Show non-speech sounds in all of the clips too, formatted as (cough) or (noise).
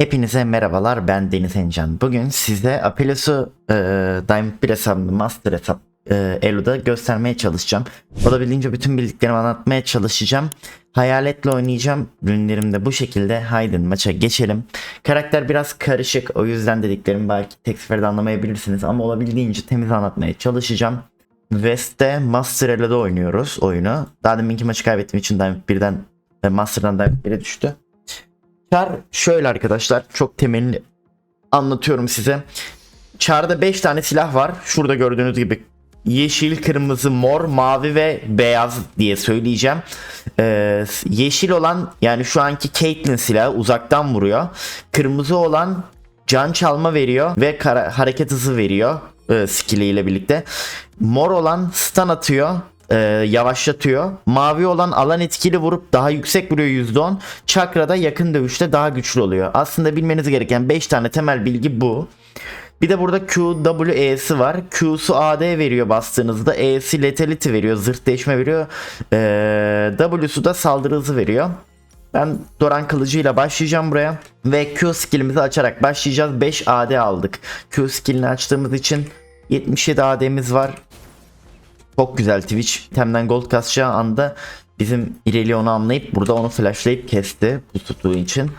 Hepinize merhabalar ben Deniz Encan. Bugün size Apelos'u e, Diamond 1 hesabını Master hesap e, Elo'da göstermeye çalışacağım. Olabildiğince bütün bildiklerimi anlatmaya çalışacağım. Hayaletle oynayacağım. Ürünlerim de bu şekilde. Haydi maça geçelim. Karakter biraz karışık. O yüzden dediklerimi belki tek seferde anlamayabilirsiniz. Ama olabildiğince temiz anlatmaya çalışacağım. West'te Master Elo'da oynuyoruz oyunu. Daha deminki maçı kaybettiğim için Diamond 1'den e, Master'dan Diamond 1'e düştü. Char şöyle arkadaşlar çok temelini anlatıyorum size. Char'da 5 tane silah var. Şurada gördüğünüz gibi yeşil, kırmızı, mor, mavi ve beyaz diye söyleyeceğim. Ee, yeşil olan yani şu anki Caitlyn silahı uzaktan vuruyor. Kırmızı olan can çalma veriyor ve kara- hareket hızı veriyor e, skilliyle birlikte. Mor olan stun atıyor e, yavaşlatıyor. Mavi olan alan etkili vurup daha yüksek vuruyor %10. Çakra'da yakın dövüşte daha güçlü oluyor. Aslında bilmeniz gereken 5 tane temel bilgi bu. Bir de burada Q, W, E'si var. Q'su AD veriyor bastığınızda. E'si Lethality veriyor. Zırt değişme veriyor. Ee, W'su da saldırı hızı veriyor. Ben Doran kılıcıyla başlayacağım buraya. Ve Q skillimizi açarak başlayacağız. 5 AD aldık. Q skillini açtığımız için 77 AD'miz var. Çok güzel Twitch. Temden gold kasacağı anda bizim İreli onu anlayıp burada onu flashlayıp kesti bu tuttuğu için.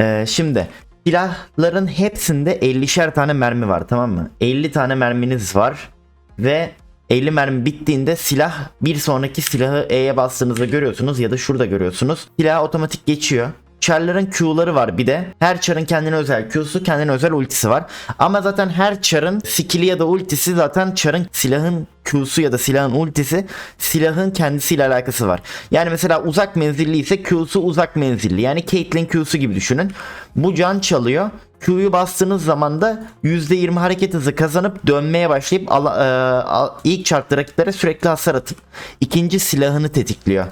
Ee, şimdi silahların hepsinde 50'şer tane mermi var tamam mı? 50 tane merminiz var ve 50 mermi bittiğinde silah bir sonraki silahı E'ye bastığınızda görüyorsunuz ya da şurada görüyorsunuz. Silah otomatik geçiyor. Char'ların Q'ları var bir de. Her Char'ın kendine özel Q'su, kendine özel ultisi var. Ama zaten her Char'ın skill'i ya da ultisi zaten Char'ın silahın Q'su ya da silahın ultisi silahın kendisiyle alakası var. Yani mesela uzak menzilli ise Q'su uzak menzilli. Yani Caitlyn Q'su gibi düşünün. Bu can çalıyor. Q'yu bastığınız zaman da %20 hareket hızı kazanıp dönmeye başlayıp ala- e, al- ilk çarptığı rakiplere sürekli hasar atıp ikinci silahını tetikliyor.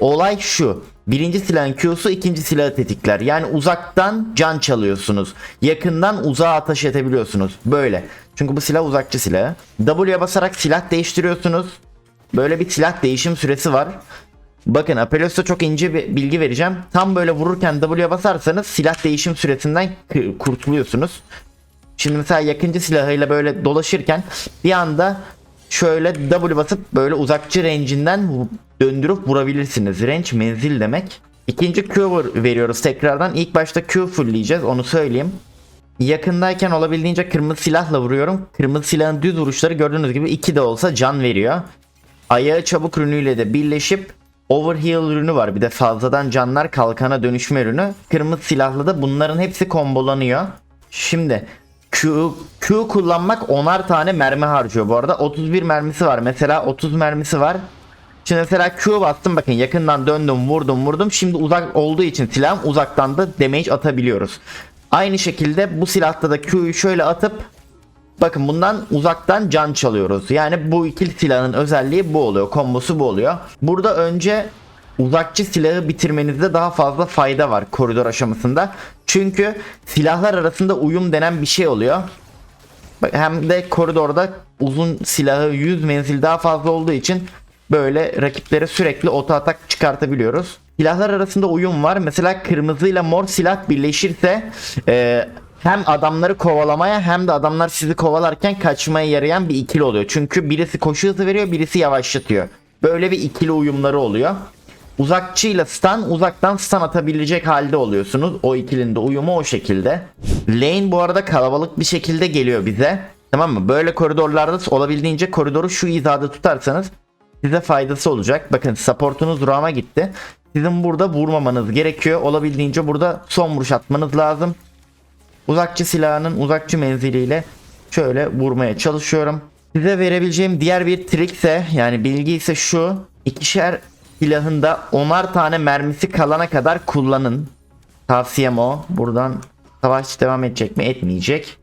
Olay şu. Birinci silahın Q'su ikinci silahı tetikler. Yani uzaktan can çalıyorsunuz. Yakından uzağa ateş edebiliyorsunuz. Böyle. Çünkü bu silah uzakçı silahı. W'ye basarak silah değiştiriyorsunuz. Böyle bir silah değişim süresi var. Bakın Apelios'ta çok ince bir bilgi vereceğim. Tam böyle vururken W'ye basarsanız silah değişim süresinden kurtuluyorsunuz. Şimdi mesela yakıncı silahıyla böyle dolaşırken bir anda şöyle W basıp böyle uzakçı range'inden döndürüp vurabilirsiniz. Range menzil demek. İkinci Q veriyoruz tekrardan. İlk başta Q fullleyeceğiz onu söyleyeyim. Yakındayken olabildiğince kırmızı silahla vuruyorum. Kırmızı silahın düz vuruşları gördüğünüz gibi 2 de olsa can veriyor. Ayağı çabuk ürünüyle de birleşip Overheal ürünü var. Bir de fazladan canlar kalkana dönüşme ürünü. Kırmızı silahla da bunların hepsi kombolanıyor. Şimdi Q, Q kullanmak onar tane mermi harcıyor bu arada. 31 mermisi var. Mesela 30 mermisi var. Şimdi mesela Q bastım bakın yakından döndüm vurdum vurdum. Şimdi uzak olduğu için silahım uzaktan da damage atabiliyoruz. Aynı şekilde bu silahta da Q'yu şöyle atıp Bakın bundan uzaktan can çalıyoruz. Yani bu ikili silahın özelliği bu oluyor. Kombosu bu oluyor. Burada önce uzakçı silahı bitirmenizde daha fazla fayda var koridor aşamasında. Çünkü silahlar arasında uyum denen bir şey oluyor. Hem de koridorda uzun silahı 100 menzil daha fazla olduğu için böyle rakiplere sürekli oto atak çıkartabiliyoruz. Silahlar arasında uyum var. Mesela kırmızı ile mor silah birleşirse e, hem adamları kovalamaya hem de adamlar sizi kovalarken kaçmaya yarayan bir ikili oluyor. Çünkü birisi koşu hızı veriyor, birisi yavaşlatıyor. Böyle bir ikili uyumları oluyor. Uzakçıyla stun, uzaktan stun atabilecek halde oluyorsunuz. O ikilinin de uyumu o şekilde. Lane bu arada kalabalık bir şekilde geliyor bize. Tamam mı? Böyle koridorlarda olabildiğince koridoru şu hizada tutarsanız size faydası olacak. Bakın supportunuz Ram'a gitti. Sizin burada vurmamanız gerekiyor. Olabildiğince burada son vuruş atmanız lazım. Uzakçı silahının uzakçı menziliyle şöyle vurmaya çalışıyorum. Size verebileceğim diğer bir trik ise yani bilgi ise şu. ikişer silahında onar tane mermisi kalana kadar kullanın. Tavsiyem o. Buradan savaş devam edecek mi? Etmeyecek.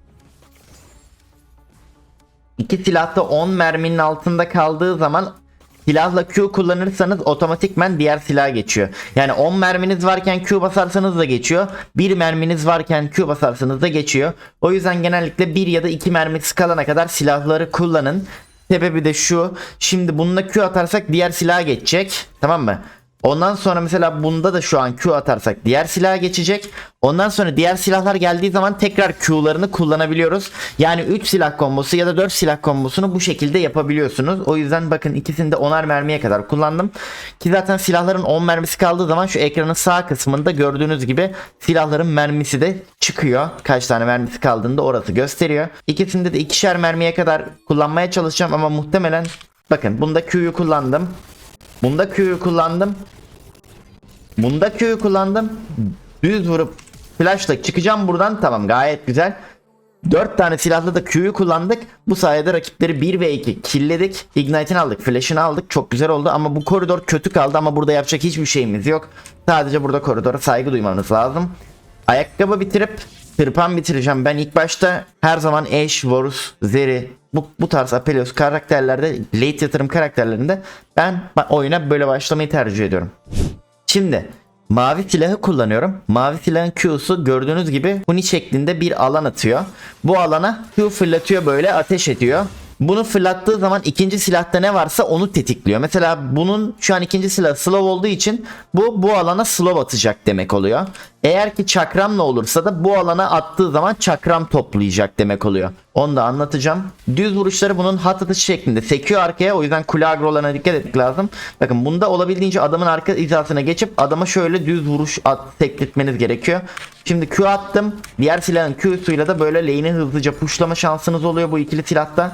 İki silahta 10 merminin altında kaldığı zaman silahla Q kullanırsanız otomatikmen diğer silaha geçiyor. Yani 10 merminiz varken Q basarsanız da geçiyor. 1 merminiz varken Q basarsanız da geçiyor. O yüzden genellikle 1 ya da 2 mermisi kalana kadar silahları kullanın. Sebebi de şu. Şimdi bununla Q atarsak diğer silaha geçecek. Tamam mı? Ondan sonra mesela bunda da şu an Q atarsak diğer silaha geçecek. Ondan sonra diğer silahlar geldiği zaman tekrar Q'larını kullanabiliyoruz. Yani 3 silah kombosu ya da 4 silah kombosunu bu şekilde yapabiliyorsunuz. O yüzden bakın ikisini de 10'ar mermiye kadar kullandım. Ki zaten silahların 10 mermisi kaldığı zaman şu ekranın sağ kısmında gördüğünüz gibi silahların mermisi de çıkıyor. Kaç tane mermisi kaldığında orası gösteriyor. İkisinde de ikişer mermiye kadar kullanmaya çalışacağım ama muhtemelen bakın bunda Q'yu kullandım. Bunda Q'yu kullandım. Bunda Q'yu kullandım. Düz vurup flashla çıkacağım buradan. Tamam gayet güzel. 4 tane silahla da Q'yu kullandık. Bu sayede rakipleri 1 ve 2 killedik. Ignite'ini aldık. Flash'ını aldık. Çok güzel oldu ama bu koridor kötü kaldı ama burada yapacak hiçbir şeyimiz yok. Sadece burada koridora saygı duymanız lazım. Ayakkabı bitirip tırpan bitireceğim. Ben ilk başta her zaman Ashe, Varus, Zeri bu, bu tarz Apelios karakterlerde late yatırım karakterlerinde ben oyuna böyle başlamayı tercih ediyorum. Şimdi mavi silahı kullanıyorum. Mavi silahın Q'su gördüğünüz gibi huni şeklinde bir alan atıyor. Bu alana Q fırlatıyor böyle ateş ediyor. Bunu fırlattığı zaman ikinci silahta ne varsa onu tetikliyor. Mesela bunun şu an ikinci silah slow olduğu için bu bu alana slow atacak demek oluyor. Eğer ki çakramla olursa da bu alana attığı zaman çakram toplayacak demek oluyor. Onu da anlatacağım. Düz vuruşları bunun hat atış şeklinde sekiyor arkaya. O yüzden kule agrolarına dikkat etmek lazım. Bakın bunda olabildiğince adamın arka hizasına geçip adama şöyle düz vuruş at, sektirtmeniz gerekiyor. Şimdi Q attım. Diğer silahın Q'suyla da böyle lane'i hızlıca pushlama şansınız oluyor bu ikili silahta.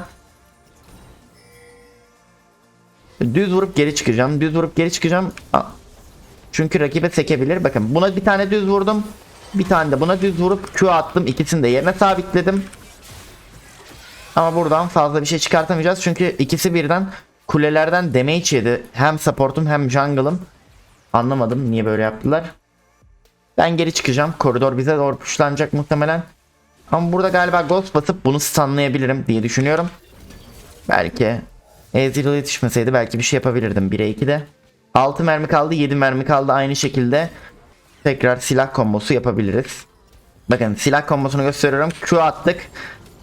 Düz vurup geri çıkacağım. Düz vurup geri çıkacağım. Çünkü rakibe sekebilir. Bakın buna bir tane düz vurdum. Bir tane de buna düz vurup Q attım. İkisini de yerine sabitledim. Ama buradan fazla bir şey çıkartamayacağız. Çünkü ikisi birden kulelerden damage yedi. Hem supportum hem jungle'ım. Anlamadım niye böyle yaptılar. Ben geri çıkacağım. Koridor bize doğru pushlanacak muhtemelen. Ama burada galiba ghost basıp bunu stunlayabilirim diye düşünüyorum. Belki Ezreal yetişmeseydi belki bir şey yapabilirdim 1'e 2'de. 6 mermi kaldı 7 mermi kaldı aynı şekilde tekrar silah kombosu yapabiliriz. Bakın silah kombosunu gösteriyorum. Q attık.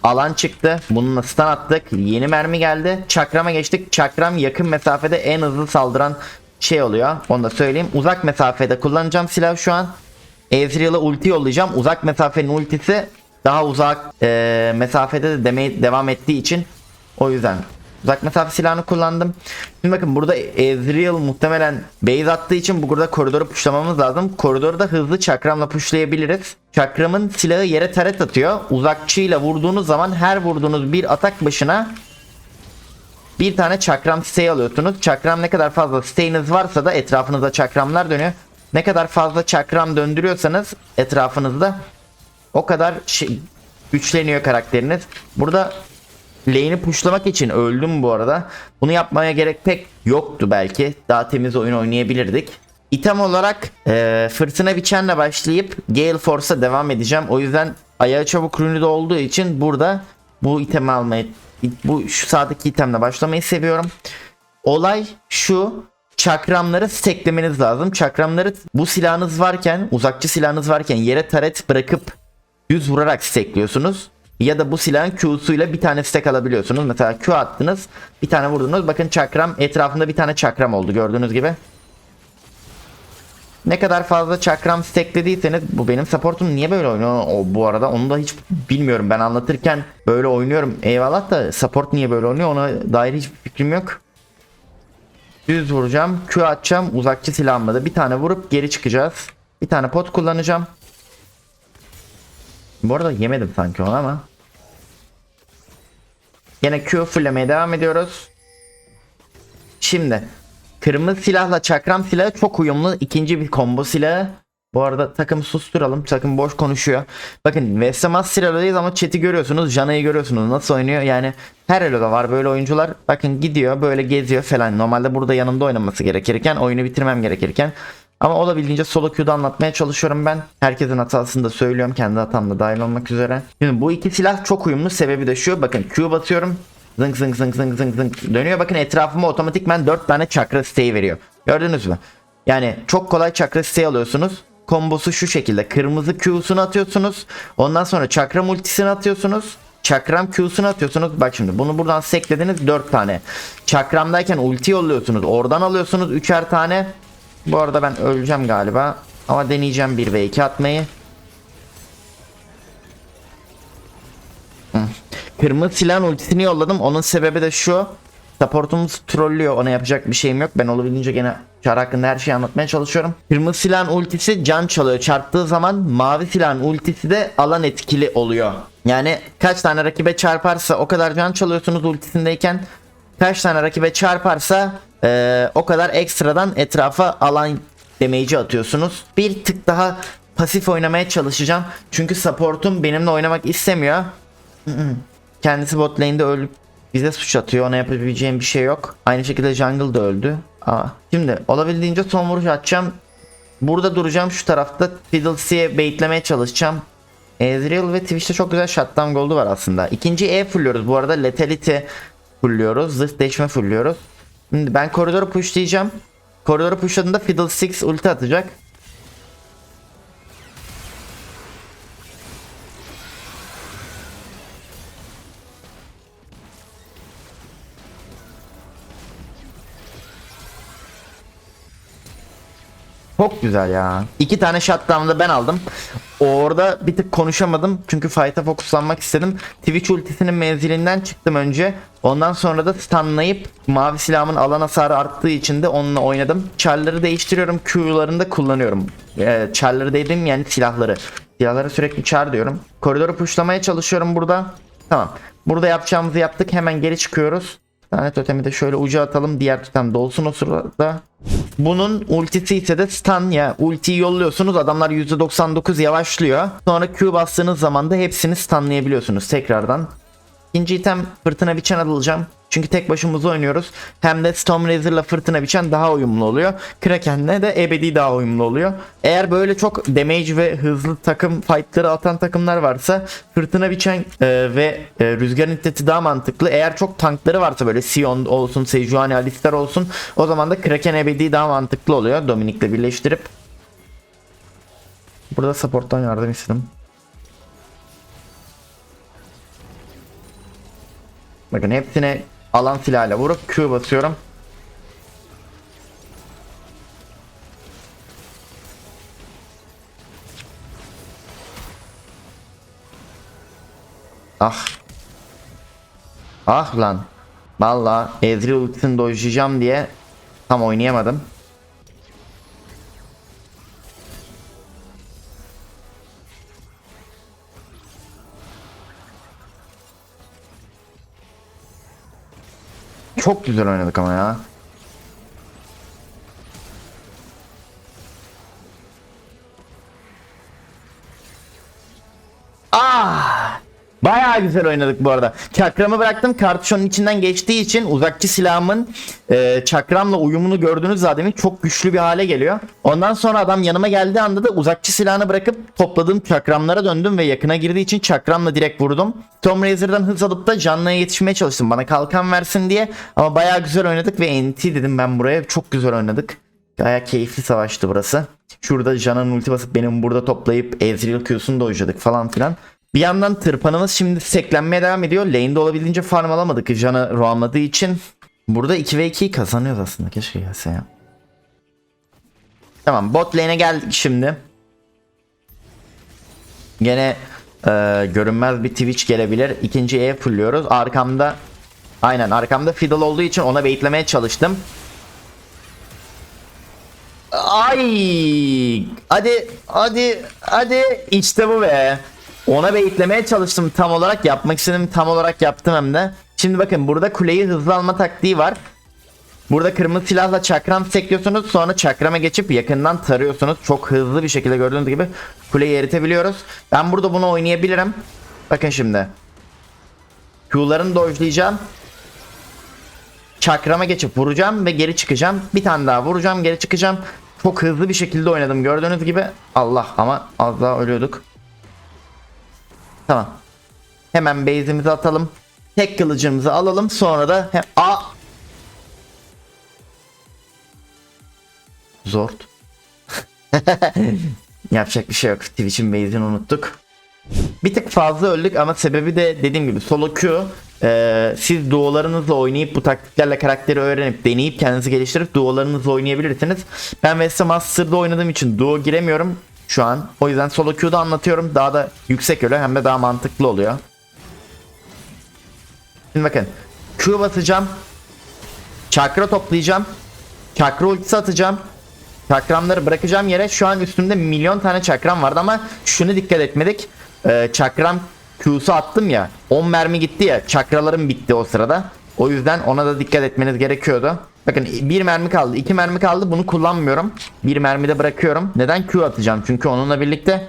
Alan çıktı. Bununla stun attık. Yeni mermi geldi. Çakrama geçtik. Çakram yakın mesafede en hızlı saldıran şey oluyor. Onu da söyleyeyim. Uzak mesafede kullanacağım silah şu an. Ezreal'a ulti yollayacağım. Uzak mesafenin ultisi daha uzak e, mesafede de demeye devam ettiği için o yüzden uzak mesafe silahını kullandım. Şimdi bakın burada Ezreal muhtemelen base attığı için bu burada koridoru pushlamamız lazım. Koridoru da hızlı çakramla pushlayabiliriz. Çakramın silahı yere taret atıyor. Uzakçıyla vurduğunuz zaman her vurduğunuz bir atak başına bir tane çakram stay alıyorsunuz. Çakram ne kadar fazla stay'iniz varsa da etrafınızda çakramlar dönüyor. Ne kadar fazla çakram döndürüyorsanız etrafınızda o kadar şey, güçleniyor karakteriniz. Burada lane'i pushlamak için öldüm bu arada. Bunu yapmaya gerek pek yoktu belki. Daha temiz oyun oynayabilirdik. İtem olarak e, fırtına biçenle başlayıp Gale Force'a devam edeceğim. O yüzden ayağı çabuk rünü de olduğu için burada bu itemi almayı bu şu sağdaki itemle başlamayı seviyorum. Olay şu çakramları steklemeniz lazım. Çakramları bu silahınız varken uzakçı silahınız varken yere taret bırakıp düz vurarak stekliyorsunuz. Ya da bu silahın Q'suyla bir tane stack alabiliyorsunuz. Mesela Q attınız bir tane vurdunuz. Bakın çakram etrafında bir tane çakram oldu gördüğünüz gibi. Ne kadar fazla çakram stacklediyseniz bu benim supportum niye böyle oynuyor o, bu arada onu da hiç bilmiyorum. Ben anlatırken böyle oynuyorum. Eyvallah da support niye böyle oynuyor ona dair hiçbir fikrim yok. Düz vuracağım. Q atacağım. Uzakçı silahımla da bir tane vurup geri çıkacağız. Bir tane pot kullanacağım. Bu arada yemedim sanki onu ama. Yine Q fullemeye devam ediyoruz. Şimdi kırmızı silahla çakram silahı çok uyumlu ikinci bir combo silahı. Bu arada takım susturalım. Takım boş konuşuyor. Bakın Westemas silahıyız ama chat'i görüyorsunuz. Jana'yı görüyorsunuz. Nasıl oynuyor? Yani her eloda var böyle oyuncular. Bakın gidiyor böyle geziyor falan. Normalde burada yanımda oynaması gerekirken oyunu bitirmem gerekirken ama olabildiğince solo queue'da anlatmaya çalışıyorum ben. Herkesin hatasını da söylüyorum. Kendi hatam da dahil olmak üzere. Şimdi bu iki silah çok uyumlu. Sebebi de şu. Bakın Q basıyorum. Zınk zınk zınk zınk zınk zınk dönüyor. Bakın etrafıma otomatikmen 4 tane çakra stay veriyor. Gördünüz mü? Yani çok kolay çakra stay alıyorsunuz. Kombosu şu şekilde. Kırmızı Q'sunu atıyorsunuz. Ondan sonra çakra multisini atıyorsunuz. Çakram Q'sunu atıyorsunuz. Bak şimdi bunu buradan seklediniz 4 tane. Çakramdayken ulti yolluyorsunuz. Oradan alıyorsunuz 3'er tane. Bu arada ben öleceğim galiba. Ama deneyeceğim 1 ve 2 atmayı. Kırmızı silahın ultisini yolladım. Onun sebebi de şu. Supportumuz trollüyor. Ona yapacak bir şeyim yok. Ben olabildiğince gene çar hakkında her şeyi anlatmaya çalışıyorum. Kırmızı silahın ultisi can çalıyor. Çarptığı zaman mavi silahın ultisi de alan etkili oluyor. Yani kaç tane rakibe çarparsa o kadar can çalıyorsunuz ultisindeyken. Kaç tane rakibe çarparsa eee, o kadar ekstradan etrafa alan damage'i atıyorsunuz. Bir tık daha pasif oynamaya çalışacağım. Çünkü supportum benimle oynamak istemiyor. (clears throat) Kendisi bot lane'de ölüp bize suç atıyor. Ona yapabileceğim bir şey yok. Aynı şekilde jungle da öldü. Aa, şimdi olabildiğince son vuruş atacağım. Burada duracağım şu tarafta. Fiddles'e baitlemeye çalışacağım. Ezreal ve Twitch'te çok güzel shutdown gold'u var aslında. İkinci E fullüyoruz. Bu arada Lethality fullüyoruz. Zırh değişme fullüyoruz. Şimdi ben koridoru pushlayacağım. Koridoru pushladığında Fiddlesticks ulti atacak. Çok güzel ya. İki tane shutdown'da ben aldım. Orada bir tık konuşamadım. Çünkü fight'a fokuslanmak istedim. Twitch ultisinin menzilinden çıktım önce. Ondan sonra da stunlayıp mavi silahımın alan hasarı arttığı için de onunla oynadım. Char'ları değiştiriyorum. Q'larını kullanıyorum. Ee, char'ları dedim yani silahları. Silahlara sürekli char diyorum. Koridoru pushlamaya çalışıyorum burada. Tamam. Burada yapacağımızı yaptık. Hemen geri çıkıyoruz. Tane totemi de şöyle uca atalım. Diğer totem dolsun o sırada. Bunun ultisi ise de stun ya. Ultiyi yolluyorsunuz adamlar %99 yavaşlıyor. Sonra Q bastığınız zaman da hepsini stunlayabiliyorsunuz tekrardan. İkinci item fırtına biçen alacağım. Çünkü tek başımıza oynuyoruz. Hem de Storm Razor'la fırtına biçen daha uyumlu oluyor. Kraken'le de ebedi daha uyumlu oluyor. Eğer böyle çok damage ve hızlı takım fightları atan takımlar varsa fırtına biçen e, ve e, rüzgar iddeti daha mantıklı. Eğer çok tankları varsa böyle Sion olsun, Sejuani, Alistar olsun o zaman da Kraken ebedi daha mantıklı oluyor Dominik'le birleştirip. Burada supporttan yardım istedim. Bakın hepsine alan silahıyla vurup Q basıyorum. Ah. Ah lan. Valla Ezreal ultisini dojlayacağım diye tam oynayamadım. Çok güzel oynadık ama ya. Bayağı güzel oynadık bu arada. Çakramı bıraktım. Kartuşonun içinden geçtiği için uzakçı silahımın e, çakramla uyumunu gördüğünüz zaten çok güçlü bir hale geliyor. Ondan sonra adam yanıma geldiği anda da uzakçı silahını bırakıp topladığım çakramlara döndüm ve yakına girdiği için çakramla direkt vurdum. Tom Razor'dan hız alıp da canlıya yetişmeye çalıştım. Bana kalkan versin diye. Ama bayağı güzel oynadık ve NT dedim ben buraya. Çok güzel oynadık. Gaya keyifli savaştı burası. Şurada Jan'ın ulti basıp benim burada toplayıp Ezreal Q'sunu dojladık falan filan. Bir yandan tırpanımız şimdi seklenmeye devam ediyor. Lane'de olabildiğince farm alamadık Jan'ı roamladığı için. Burada 2 ve 2'yi kazanıyoruz aslında. Keşke gelse ya. Tamam bot lane'e geldik şimdi. Gene e, görünmez bir Twitch gelebilir. İkinci E fulluyoruz. Arkamda aynen arkamda Fiddle olduğu için ona baitlemeye çalıştım. Ay! Hadi hadi hadi işte bu be. Ona baitlemeye çalıştım tam olarak yapmak istedim tam olarak yaptım hem de. Şimdi bakın burada kuleyi hızlı alma taktiği var. Burada kırmızı silahla çakram sekliyorsunuz sonra çakrama geçip yakından tarıyorsunuz. Çok hızlı bir şekilde gördüğünüz gibi kuleyi eritebiliyoruz. Ben burada bunu oynayabilirim. Bakın şimdi. Q'larını dojlayacağım. Çakrama geçip vuracağım ve geri çıkacağım. Bir tane daha vuracağım geri çıkacağım. Çok hızlı bir şekilde oynadım gördüğünüz gibi. Allah ama az daha ölüyorduk. Tamam. Hemen base'imizi atalım. Tek kılıcımızı alalım. Sonra da he A Zord. (laughs) Yapacak bir şey yok. Twitch'in base'ini unuttuk. Bir tık fazla öldük ama sebebi de dediğim gibi solo Q Ee, siz duolarınızla oynayıp bu taktiklerle karakteri öğrenip deneyip kendinizi geliştirip duolarınızla oynayabilirsiniz. Ben West Master'da oynadığım için duo giremiyorum şu an. O yüzden solo queue'da anlatıyorum. Daha da yüksek öyle hem de daha mantıklı oluyor. Şimdi bakın. Q basacağım. Çakra toplayacağım. Çakra ultisi atacağım. Çakramları bırakacağım yere. Şu an üstümde milyon tane çakram vardı ama şunu dikkat etmedik. Ee, çakram Q'su attım ya. 10 mermi gitti ya. Çakralarım bitti o sırada. O yüzden ona da dikkat etmeniz gerekiyordu. Bakın bir mermi kaldı. iki mermi kaldı. Bunu kullanmıyorum. Bir mermi de bırakıyorum. Neden Q atacağım? Çünkü onunla birlikte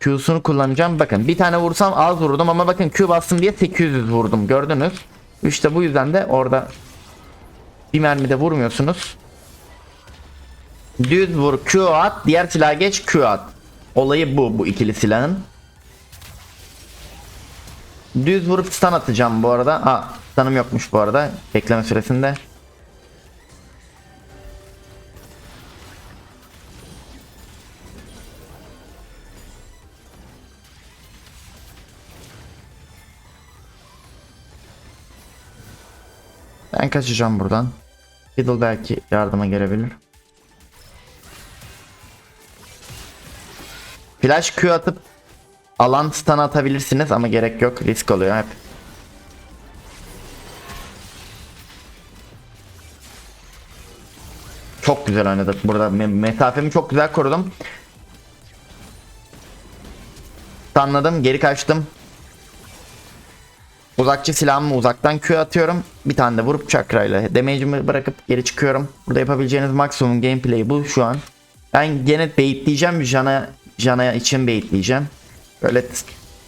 Q'sunu kullanacağım. Bakın bir tane vursam az vurdum ama bakın Q bastım diye 800 vurdum. Gördünüz. İşte bu yüzden de orada bir mermi de vurmuyorsunuz. Düz vur Q at. Diğer silah geç Q at. Olayı bu bu ikili silahın. Düz vurup stun atacağım bu arada. Aa stun'ım yokmuş bu arada. Bekleme süresinde. Ben kaçacağım buradan. Fiddle belki yardıma gelebilir. Flash Q atıp alan stun atabilirsiniz ama gerek yok. Risk oluyor hep. Çok güzel oynadık burada. Me- Mesafemi çok güzel korudum. Anladım. Geri kaçtım. Uzakçı silahımı uzaktan Q atıyorum. Bir tane de vurup çakrayla damage'imi bırakıp geri çıkıyorum. Burada yapabileceğiniz maksimum gameplay bu şu an. Ben gene baitleyeceğim. Jana, Jana için baitleyeceğim. Böyle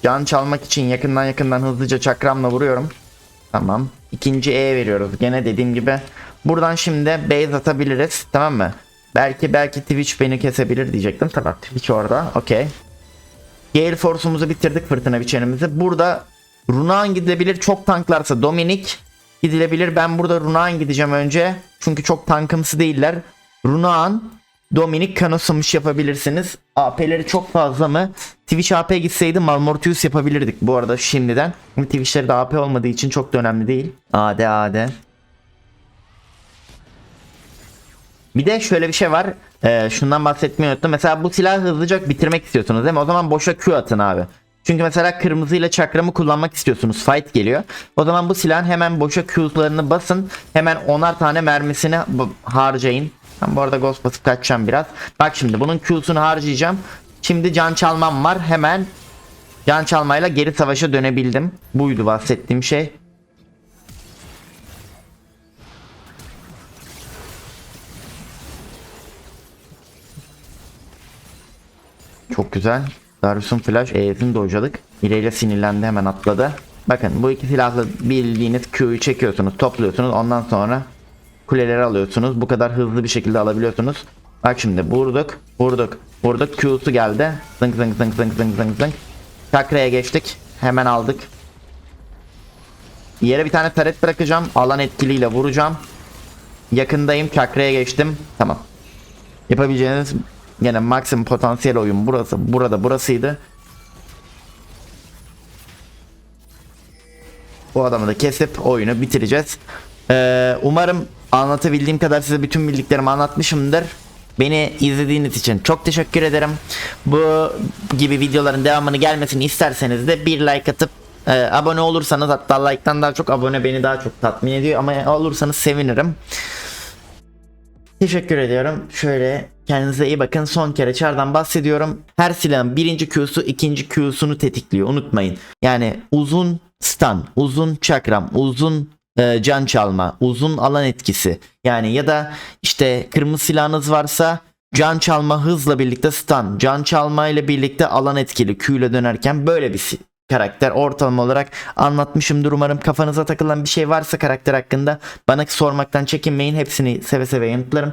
can çalmak için yakından yakından hızlıca çakramla vuruyorum. Tamam. İkinci E veriyoruz. Gene dediğim gibi. Buradan şimdi base atabiliriz. Tamam mı? Belki belki Twitch beni kesebilir diyecektim. Tamam Twitch orada. Okey. Gale Force'umuzu bitirdik fırtına biçenimizi. Burada Runaan gidilebilir. Çok tanklarsa Dominik gidilebilir. Ben burada Runaan gideceğim önce. Çünkü çok tankımsı değiller. Runaan, Dominik, Kanosumus yapabilirsiniz. AP'leri çok fazla mı? Twitch AP gitseydi Malmortius yapabilirdik bu arada şimdiden. Twitch'leri de AP olmadığı için çok da önemli değil. AD AD. Bir de şöyle bir şey var. Ee, şundan bahsetmeyi unuttum. Mesela bu silahı hızlıca bitirmek istiyorsunuz değil mi? O zaman boşa Q atın abi. Çünkü mesela kırmızıyla çakramı kullanmak istiyorsunuz. Fight geliyor. O zaman bu silahın hemen boşa Q'larını basın. Hemen onar tane mermisini harcayın. Ben bu arada Ghost basıp kaçacağım biraz. Bak şimdi bunun Q'sunu harcayacağım. Şimdi can çalmam var. Hemen can çalmayla geri savaşa dönebildim. Buydu bahsettiğim şey. Çok güzel. Darius'un flash E'sini dojladık. İleyle sinirlendi hemen atladı. Bakın bu iki silahla bildiğiniz Q'yu çekiyorsunuz, topluyorsunuz. Ondan sonra kuleleri alıyorsunuz. Bu kadar hızlı bir şekilde alabiliyorsunuz. Bak şimdi vurduk, vurduk, vurduk. Q'su geldi. Zınk zınk zınk zınk zınk zınk zınk. Chakra'ya geçtik. Hemen aldık. Yere bir tane taret bırakacağım. Alan etkiliyle vuracağım. Yakındayım. Chakra'ya geçtim. Tamam. Yapabileceğiniz Yine maksimum potansiyel oyun burası. Burada burasıydı. Bu adamı da kesip oyunu bitireceğiz. Ee, umarım anlatabildiğim kadar size bütün bildiklerimi anlatmışımdır. Beni izlediğiniz için çok teşekkür ederim. Bu gibi videoların devamını gelmesini isterseniz de bir like atıp e, abone olursanız hatta like'tan daha çok abone beni daha çok tatmin ediyor ama olursanız sevinirim. Teşekkür ediyorum. Şöyle kendinize iyi bakın. Son kere çardan bahsediyorum. Her silahın birinci Q'su ikinci Q'sunu tetikliyor. Unutmayın. Yani uzun stun, uzun çakram, uzun e, can çalma, uzun alan etkisi. Yani ya da işte kırmızı silahınız varsa can çalma hızla birlikte stun, can çalma ile birlikte alan etkili Q ile dönerken böyle bir karakter ortalama olarak anlatmışımdır. Umarım kafanıza takılan bir şey varsa karakter hakkında bana sormaktan çekinmeyin. Hepsini seve seve yanıtlarım.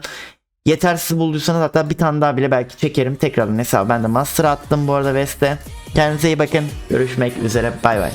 Yetersiz bulduysanız hatta bir tane daha bile belki çekerim. Tekrardan hesabı ben de master attım bu arada Veste. Kendinize iyi bakın. Görüşmek üzere. Bay bay.